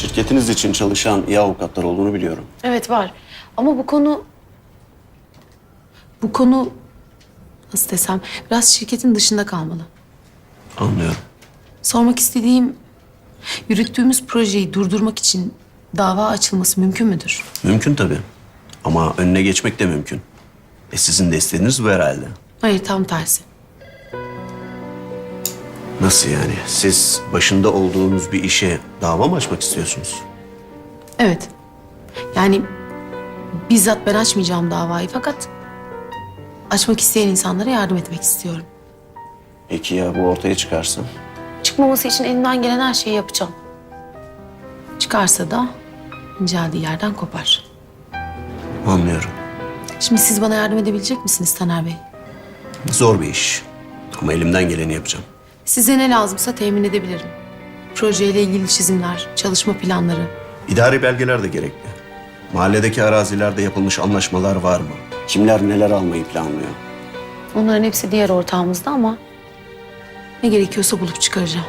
Şirketiniz için çalışan iyi avukatlar olduğunu biliyorum. Evet var. Ama bu konu... Bu konu... Nasıl desem biraz şirketin dışında kalmalı. Anlıyorum. Sormak istediğim... Yürüttüğümüz projeyi durdurmak için dava açılması mümkün müdür? Mümkün tabii. Ama önüne geçmek de mümkün. E sizin de istediğiniz bu herhalde. Hayır tam tersi. Nasıl yani? Siz başında olduğunuz bir işe dava mı açmak istiyorsunuz? Evet. Yani bizzat ben açmayacağım davayı fakat açmak isteyen insanlara yardım etmek istiyorum. Peki ya bu ortaya çıkarsa? Çıkmaması için elimden gelen her şeyi yapacağım. Çıkarsa da inceldiği yerden kopar. Anlıyorum. Şimdi siz bana yardım edebilecek misiniz Taner Bey? Zor bir iş. Ama elimden geleni yapacağım. Size ne lazımsa temin edebilirim. Projeyle ilgili çizimler, çalışma planları. İdari belgeler de gerekli. Mahalledeki arazilerde yapılmış anlaşmalar var mı? Kimler neler almayı planlıyor? Onların hepsi diğer ortağımızda ama ne gerekiyorsa bulup çıkaracağım.